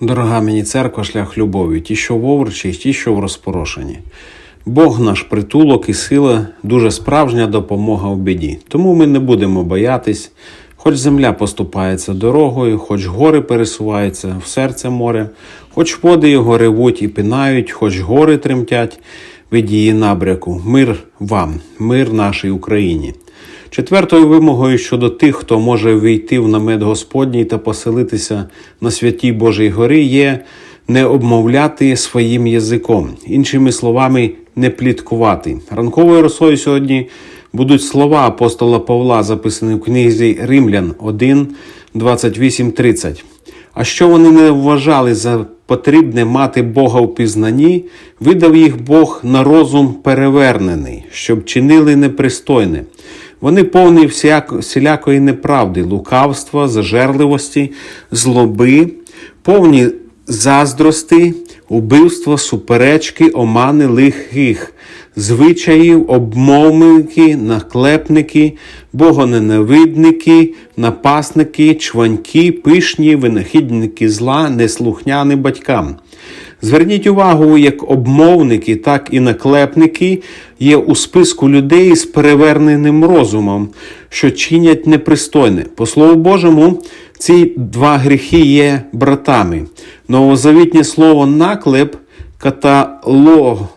Дорога мені церква, шлях любові, ті, що в овручі, ті, що в розпорошенні. Бог наш притулок і сила, дуже справжня допомога в біді. Тому ми не будемо боятись, хоч земля поступається дорогою, хоч гори пересуваються в серце море, хоч води його ревуть і пинають, хоч гори тремтять від її набряку. Мир вам, мир нашій Україні. Четвертою вимогою щодо тих, хто може війти в намет Господній та поселитися на святій Божій горі, є не обмовляти своїм язиком, іншими словами, не пліткувати. Ранковою росою сьогодні будуть слова апостола Павла, записані в книзі Римлян 1, 28, 30. А що вони не вважали за потрібне мати Бога в пізнанні, видав їх Бог на розум перевернений, щоб чинили непристойне. Вони повні всілякої неправди, лукавства, зажерливості, злоби, повні заздрости, убивства, суперечки, омани лихих, звичаїв, обмовники, наклепники, богоненавидники, напасники, чваньки, пишні, винахідники зла, неслухняни батькам. Зверніть увагу, як обмовники, так і наклепники є у списку людей з переверненим розумом, що чинять непристойне. По Слову Божому, ці два гріхи є братами. Новозавітнє слово наклеп каталолос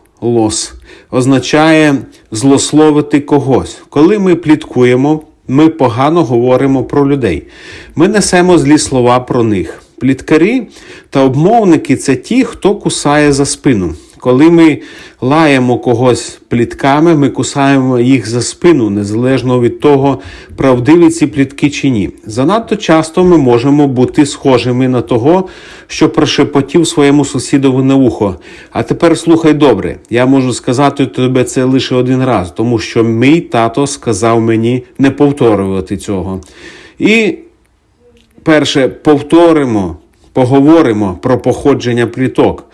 означає злословити когось. Коли ми пліткуємо, ми погано говоримо про людей. Ми несемо злі слова про них. Пліткарі та обмовники це ті, хто кусає за спину. Коли ми лаємо когось плітками, ми кусаємо їх за спину, незалежно від того, правдиві ці плітки чи ні. Занадто часто ми можемо бути схожими на того, що прошепотів своєму сусідові на вухо. А тепер слухай добре, я можу сказати тобі це лише один раз, тому що мій тато сказав мені не повторювати цього. І перше, повторимо, поговоримо про походження пліток.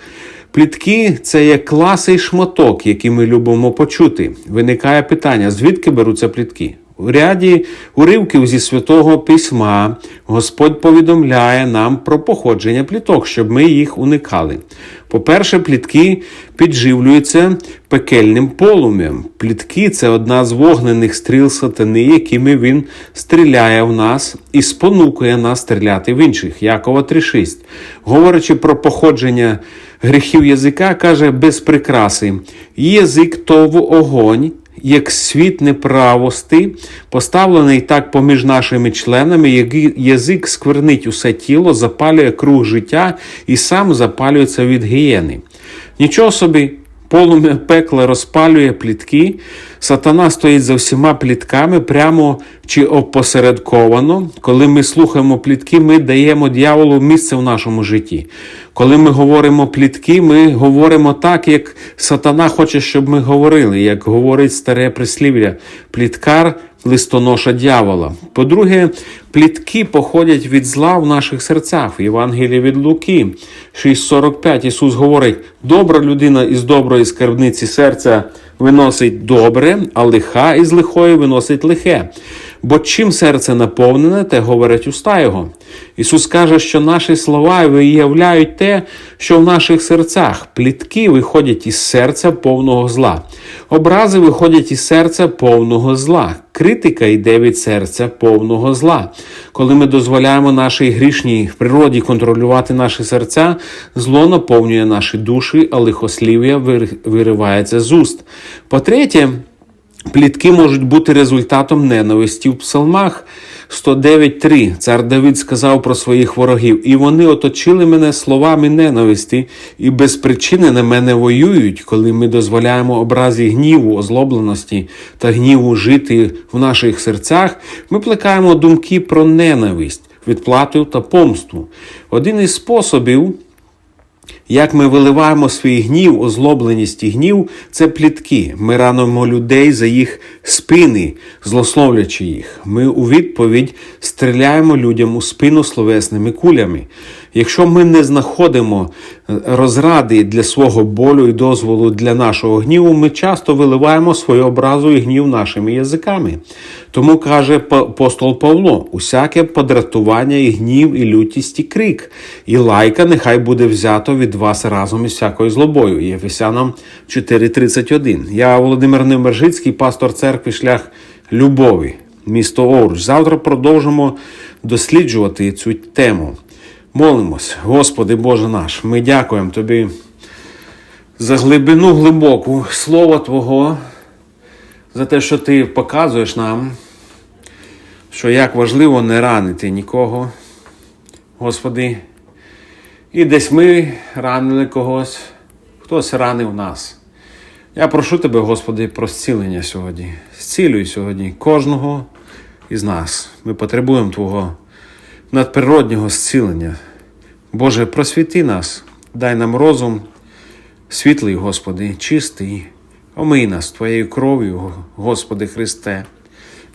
Плітки це є класи і шматок, які ми любимо почути. Виникає питання, звідки беруться плітки? У ряді уривків зі святого письма Господь повідомляє нам про походження пліток, щоб ми їх уникали. По-перше, плітки підживлюються пекельним полум'ям. Плітки це одна з вогнених стріл сатани, якими він стріляє в нас і спонукує нас стріляти в інших. Якова 3.6. Говорячи про походження гріхів язика, каже без прикраси: язик то в огонь як світ неправости, поставлений так поміж нашими членами, який язик сквернить усе тіло, запалює круг життя і сам запалюється від гієни. Нічого собі. Полум'я пекла розпалює плітки, сатана стоїть за всіма плітками прямо чи опосередковано. Коли ми слухаємо плітки, ми даємо дьяволу місце в нашому житті. Коли ми говоримо плітки, ми говоримо так, як сатана хоче, щоб ми говорили, як говорить старе прислів'я, пліткар листоноша дьявола. По-друге, плітки походять від зла в наших серцях. В Євангелії від Луки 6,45 Ісус говорить: добра людина із доброї скарбниці серця виносить добре, а лиха із лихої виносить лихе. Бо чим серце наповнене, те говорить уста Його. Ісус каже, що наші слова виявляють те, що в наших серцях. Плітки виходять із серця повного зла. Образи виходять із серця повного зла. Критика йде від серця повного зла. Коли ми дозволяємо нашій грішній природі контролювати наші серця, зло наповнює наші душі, а лихослів'я виривається з уст. По-третє, Плітки можуть бути результатом ненависті в псалмах 109.3. Цар Давид сказав про своїх ворогів, і вони оточили мене словами ненависті, і без причини на мене воюють, коли ми дозволяємо образі гніву, озлобленості та гніву жити в наших серцях. Ми плекаємо думки про ненависть, відплату та помсту. Один із способів. Як ми виливаємо свій гнів, озлобленість і гнів, це плітки. Ми ранимо людей за їх спини, злословлячи їх. Ми у відповідь стріляємо людям у спину словесними кулями. Якщо ми не знаходимо е, розради для свого болю і дозволу для нашого гніву, ми часто виливаємо свою образу і гнів нашими язиками. Тому каже п- апостол Павло: усяке подратування і гнів, і лютість, і крик, і лайка нехай буде взято від вас разом із всякою злобою. Єфесянам 4.31. Я Володимир Немержицький, пастор церкви Шлях Любові, місто Оруч. Завтра продовжимо досліджувати цю тему. Молимось, Господи Боже наш, ми дякуємо Тобі за глибину глибоку Слова Твого, за те, що Ти показуєш нам, що як важливо не ранити нікого, Господи. І десь ми ранили когось, хтось ранив нас. Я прошу Тебе, Господи, про зцілення сьогодні. Зцілюй сьогодні кожного із нас. Ми потребуємо Твого надприроднього зцілення. Боже, просвіти нас, дай нам розум, світлий, Господи, чистий, омий нас Твоєю кров'ю, Господи Христе.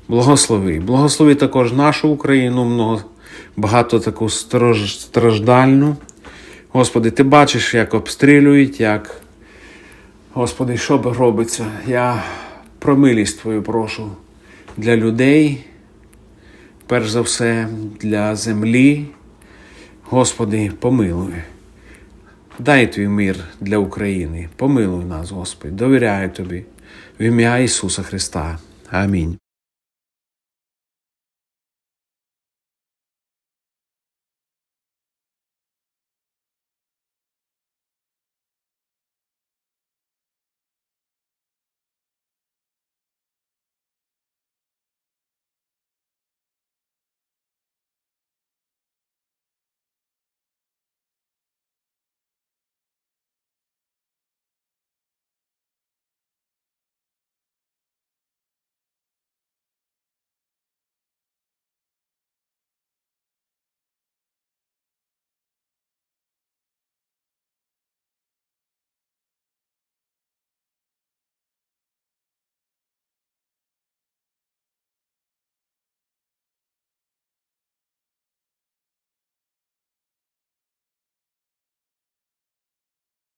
Благослови. Благослови також нашу Україну, много, багато таку страждальну. Господи, Ти бачиш, як обстрілюють, як, Господи, що робиться. Я про милість Твою прошу для людей, перш за все, для землі. Господи, помилуй. Дай твій мир для України. Помилуй нас, Господи. Довіряю Тобі. В ім'я Ісуса Христа. Амінь.